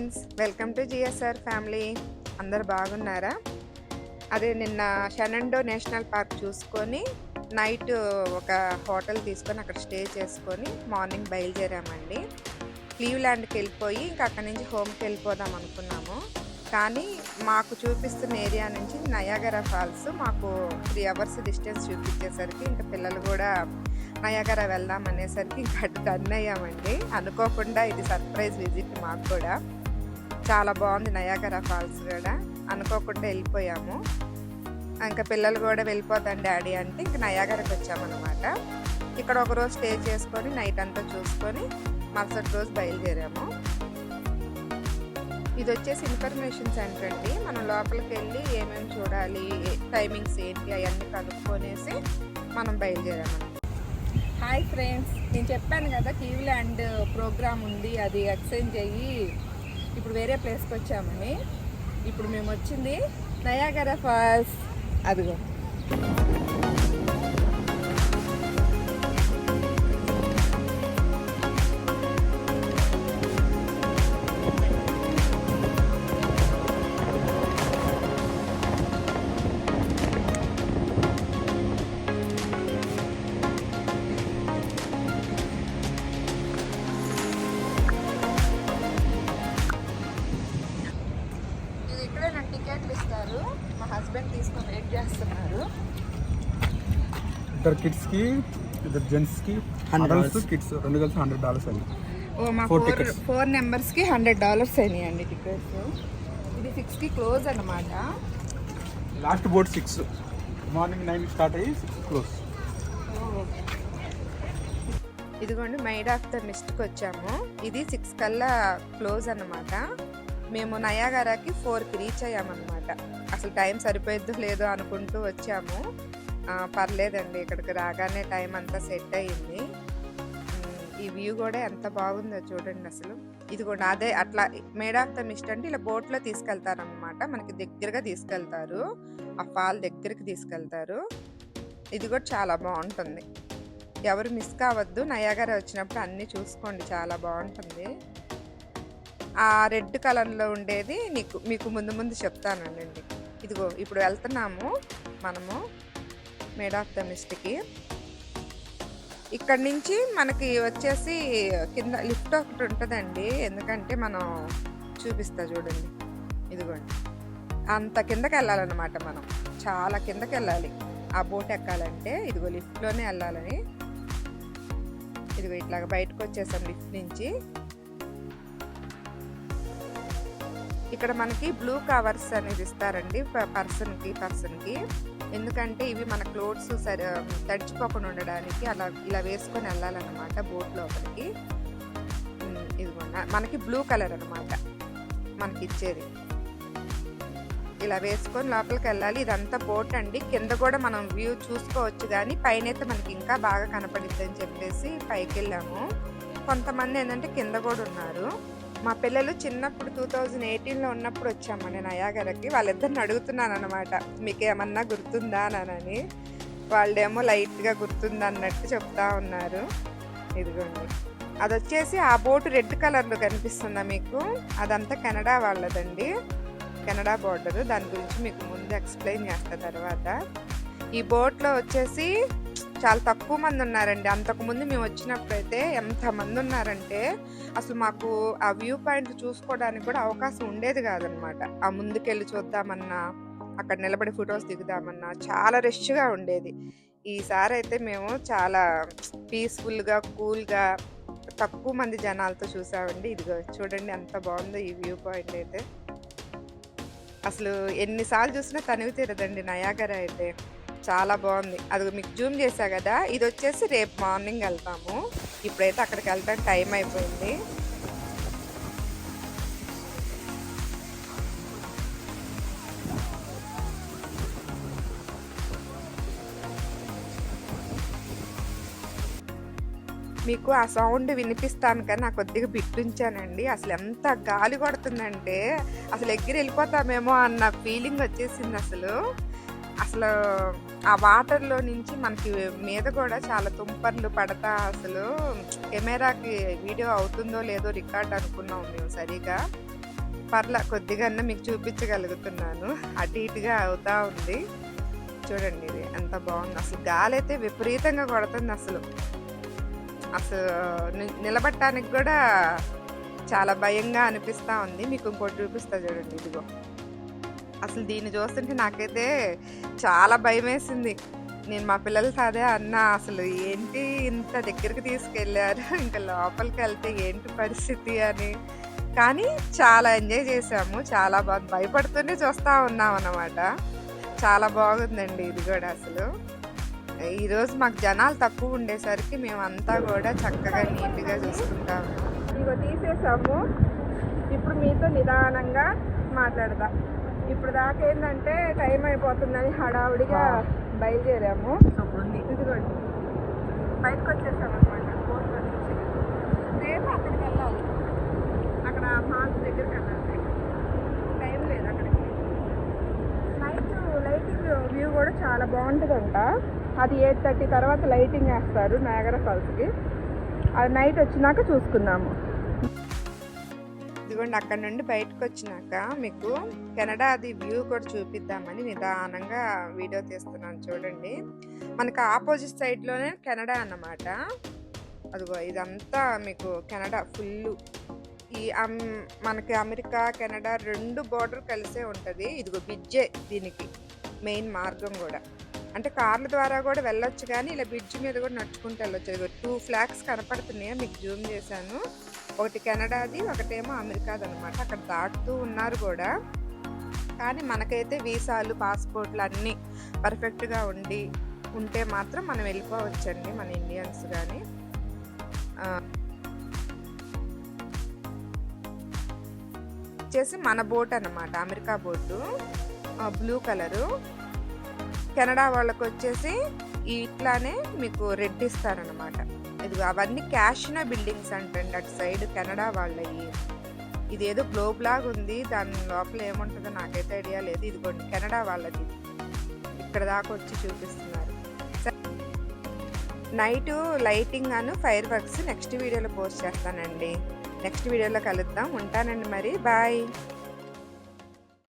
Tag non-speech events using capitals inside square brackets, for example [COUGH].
Friends welcome to GSR family. అందరు బాగున్నారా? అదే నిన్న షనండో నేషనల్ పార్క్ చూసుకొని నైట్ ఒక హోటల్ తీసుకొని అక్కడ స్టే చేసుకొని మార్నింగ్ బయలుదేరామండి. క్లీవ్లాండ్కి వెళ్ళిపోయి ఇంకా అక్కడి నుంచి హోమ్కి వెళ్ళిపోదాం అనుకున్నాము. కానీ మాకు చూపిస్తున్న ఏరియా నుంచి నయాగరా ఫాల్స్ మాకు త్రీ అవర్స్ డిస్టెన్స్ చూపించేసరికి ఇంకా పిల్లలు కూడా నయాగరా వెళ్దాం అనేసరికి ఇంకా అటు టర్న్ అయ్యామండి. అనుకోకుండా ఇది సర్ప్రైజ్ విజిట్ మాకు కూడా. చాలా బాగుంది నయాగరా ఫాల్స్ కూడా. అనుకోకుండా వెళ్ళిపోయాము. ఇంకా పిల్లలు కూడా వెళ్ళిపోతాం డాడీ అంటే ఇంక నయాగరకు వచ్చామన్నమాట. ఇక్కడ ఒక రోజు స్టే చేసుకొని నైట్ అంతా చూసుకొని మరుసటి రోజు బయలుదేరాము. ఇది వచ్చేసి ఇన్ఫర్మేషన్ సెంటర్ అండి. మనం లోపలికి వెళ్ళి ఏమేమి చూడాలి టైమింగ్స్ ఏంటి అవన్నీ కనుక్కొనేసి మనం బయలుదేరాము హాయ్ ఫ్రెండ్స్ నేను చెప్పాను కదా టీవీల్యాండ్ ప్రోగ్రామ్ ఉంది అది ఎక్స్చేంజ్ అయ్యి ఇప్పుడు వేరే ప్లేస్కి వచ్చామని. ఇప్పుడు మేము వచ్చింది నయాగర ఫాల్స్. అదిగో. వెయిట్ చేస్తున్నారు? ఇద్దరు కిడ్స్కి ఇద్దరు జెంట్స్కి అడల్ట్స్ కిడ్స్ రెండు కలిసి హండ్రెడ్ డాలర్స్ అండి. ఓ మా ఫోర్. ఫోర్ నెంబర్స్కి హండ్రెడ్ డాలర్స్ అయినాయండి టికెట్స్ ఇది సిక్స్కి క్లోజ్ అన్నమాట. Last boat six morning nine start అయ్యి సిక్స్ క్లోజ్ ఇదిగోండి మైడ్ ఆఫ్ ద మిస్ట్కి వచ్చాము. ఇది సిక్స్ కల్లా క్లోజ్ అన్నమాట. మేము నయాగారాకి ఫోర్కి రీచ్ అయ్యామన్నమాట. అసలు టైం సరిపోయిద్దో లేదో అనుకుంటూ వచ్చాము. పర్లేదండి ఇక్కడికి రాగానే టైం అంతా సెట్ అయ్యింది. ఈ వ్యూ కూడా ఎంత బాగుందో చూడండి అసలు. ఇది కూడా అదే అట్లా మేడ్ ఆఫ్ ద మిస్ట్ అంటే ఇలా బోట్లో తీసుకెళ్తారనమాట మనకి దగ్గరగా తీసుకెళ్తారు. ఆ ఫాల్ దగ్గరికి తీసుకెళ్తారు. ఇది కూడా చాలా బాగుంటుంది. ఎవరు మిస్ కావద్దు. నయాగారా వచ్చినప్పుడు అన్నీ చూసుకోండి చాలా బాగుంటుంది. ఆ రెడ్ కలర్లో ఉండేది నీకు మీకు ముందు ముందు చెప్తానండి. ఇదిగో ఇప్పుడు వెళ్తున్నాము మనము మేడ్ ఆఫ్ ద మిస్ట్కి ఇక్కడ నుంచి మనకి వచ్చేసి కింద లిఫ్ట్ ఒకటి ఉంటుందండి. ఎందుకంటే మనం చూపిస్తా చూడండి. ఇదిగోండి. అంత కిందకి వెళ్ళాలన్నమాట మనం. చాలా కిందకి వెళ్ళాలి. ఆ బోట్ ఎక్కాలంటే ఇదిగో లిఫ్ట్లోనే వెళ్ళాలని. ఇదిగో ఇట్లాగ బయటకు వచ్చేసాం లిఫ్ట్ నుంచి. ఇక్కడ మనకి బ్లూ కవర్స్ అనేది ఇస్తారండి పర్సన్కి పర్సన్కి ఎందుకంటే ఇవి మన క్లోత్స్ సరి తడిచిపోకుండా ఉండడానికి అలా ఇలా వేసుకొని వెళ్ళాలన్నమాట బోట్ లోపలికి. ఉమ్, ఇదిగోండి మనకి బ్లూ కలర్ అన్నమాట మనకి ఇచ్చేది. ఇలా వేసుకొని లోపలికి వెళ్ళాలి. ఇదంతా బోట్ అండి. కింద కూడా మనం వ్యూ చూసుకోవచ్చు కానీ పైన అయితే మనకి ఇంకా బాగా కనపడిద్ది అని చెప్పేసి పైకి వెళ్ళాము కొంతమంది ఏంటంటే కింద కూడా ఉన్నారు. మా పిల్లలు చిన్నప్పుడు టూ థౌజండ్ ఎయిటీన్లో ఉన్నప్పుడు వచ్చామండి నయాగరకి వాళ్ళిద్దరిని అడుగుతున్నాను అనమాట మీకు ఏమన్నా గుర్తుందా? అని వాళ్ళేమో లైట్గా గుర్తుంది అన్నట్టు చెప్తా ఉన్నారు. ఇదిగోండి. అది వచ్చేసి ఆ బోటు రెడ్ కలర్లో కనిపిస్తుందా మీకు? అదంతా కెనడా వాళ్ళదండి. Canada border. దాని గురించి మీకు ముందు ఎక్స్ప్లెయిన్ చేస్తా తర్వాత. ఈ బోట్లో వచ్చేసి చాలా తక్కువ మంది ఉన్నారండి. అంతకుముందు మేము వచ్చినప్పుడు అయితే ఎంత మంది ఉన్నారంటే అసలు మాకు ఆ వ్యూ పాయింట్ చూసుకోవడానికి కూడా అవకాశం ఉండేది కాదనమాట. ఆ ముందుకెళ్ళి చూద్దామన్నా అక్కడ నిలబడి ఫొటోస్ దిగుదామన్నా చాలా రష్గా ఉండేది. ఈసారి అయితే మేము చాలా పీస్ఫుల్గా కూల్గా తక్కువ మంది జనాలతో చూసామండి. ఇదిగో చూడండి ఎంత బాగుందో ఈ వ్యూ పాయింట్ అయితే. అసలు ఎన్నిసార్లు చూసినా తనివి తీరదండి నయాగర అయితే. చాలా బాగుంది. అది మీకు జూమ్ చేశా కదా? ఇది వచ్చేసి రేపు మార్నింగ్ వెళ్తాము. ఇప్పుడైతే అక్కడికి వెళ్తాం టైం అయిపోయింది. మీకు ఆ సౌండ్ వినిపిస్తాను కానీ నాకు కొద్దిగా బిట్టుంచానండి. అసలు ఎంత గాలి కొడుతుందంటే అసలు ఎగిరి వెళ్ళిపోతామేమో అన్న ఫీలింగ్ వచ్చేసింది అసలు. అసలు ఆ వాటర్లో నుంచి మనకి మీద కూడా చాలా తుంపర్లు పడతా అసలు. కెమెరాకి వీడియో అవుతుందో లేదో రికార్డ్ అనుకున్నాం మేము సరిగా. పర్ల కొద్దిగా మీకు చూపించగలుగుతున్నాను. అటు ఇటుగా అవుతా ఉంది. చూడండి ఇది ఎంత బాగుంది. అసలు గాలి అయితే విపరీతంగా కొడుతుంది అసలు. అసలు నిలబట్టడానికి కూడా చాలా భయంగా అనిపిస్తూ ఉంది. మీకు ఇంకోటి చూపిస్తా చూడండి ఇదిగో. అసలు దీన్ని చూస్తుంటే నాకైతే చాలా భయం వేసింది నేను మా పిల్లలతో అదే అన్నా అసలు ఏంటి ఇంత దగ్గరికి తీసుకెళ్ళారు? [LAUGHS] ఇంకా లోపలికి వెళ్తే ఏంటి పరిస్థితి అని. కానీ చాలా ఎంజాయ్ చేసాము చాలా బాగా భయపడుతూనే చూస్తూ ఉన్నాం అన్నమాట. చాలా బాగుందండి ఇది కూడా అసలు. ఈరోజు మాకు జనాలు తక్కువ ఉండేసరికి మేమంతా కూడా చక్కగా నీట్గా చూసుకుంటాము ఇగో తీసేసాము. ఇప్పుడు మీతో నిదానంగా మాట్లాడదాం. ఇప్పుడు దాకా ఏంటంటే టైం అయిపోతుందని హడావుడిగా బయలుదేరాము. ఇదిగోండి బయటకు వచ్చేసాం అనమాట రేపు అక్కడికి వెళ్ళాలి. అక్కడ మాల్స్ దగ్గరికి వెళ్ళాలి. టైం లేదు అక్కడికి. నైట్ లైటింగ్ వ్యూ కూడా చాలా బాగుంటుందంట. అది ఎయిట్ థర్టీ తర్వాత లైటింగ్ వేస్తారు నాగర ఫాల్స్కి అది నైట్ వచ్చినాక చూసుకుందాము. ఇదిగోండి అక్కడ నుండి బయటకు వచ్చినాక మీకు కెనడా అది వ్యూ కూడా చూపిద్దామని నిదానంగా వీడియో తీస్తున్నాను చూడండి. మనకు ఆపోజిట్ సైడ్లోనే కెనడా అన్నమాట. అదిగో ఇదంతా మీకు కెనడా ఫుల్. ఈ అమ్- మనకి అమెరికా కెనడా రెండు బోర్డర్ కలిసే ఉంటుంది. ఇదిగో బిడ్జే దీనికి మెయిన్ మార్గం కూడా. అంటే కార్ల ద్వారా కూడా వెళ్ళొచ్చు కానీ ఇలా బ్రిడ్జ్ మీద కూడా నడుచుకుంటూ వెళ్ళొచ్చు. ఇదిగో టూ ఫ్లాగ్స్ కనపడుతున్నాయి? మీకు జూమ్ చేశాను. ఒకటి కెనడాది ఒకటేమో అమెరికాది అనమాట అక్కడ దాటుతూ ఉన్నారు కూడా. కానీ మనకైతే వీసాలు పాస్పోర్ట్లు అన్నీ పర్ఫెక్ట్గా ఉండి ఉంటే మాత్రం మనం వెళ్ళిపోవచ్చండి మన ఇండియన్స్ కానీ వచ్చేసి మన బోట్ అన్నమాట America boat. Blue colour. Canada వాళ్ళకు వచ్చేసి ఇట్లానే మీకు రెడ్ ఇస్తారనమాట ఇది అవన్నీ క్యాషినా బిల్డింగ్స్ అంటండి. అటు సైడ్ కెనడా వాళ్ళవి ఇదేదో గ్లోబ్ లాగా ఉంది. దాని లోపల ఏముంటుందో నాకైతే ఐడియా లేదు. ఇదిగోండి కెనడా వాళ్ళది. ఇక్కడ దాకా వచ్చి చూపిస్తున్నారు. నైట్ లైటింగ్ అను ఫైర్ వర్క్స్ నెక్స్ట్ వీడియోలో పోస్ట్ చేస్తానండి. నెక్స్ట్ వీడియోలో కలుద్దాం. ఉంటానండి మరి. బాయ్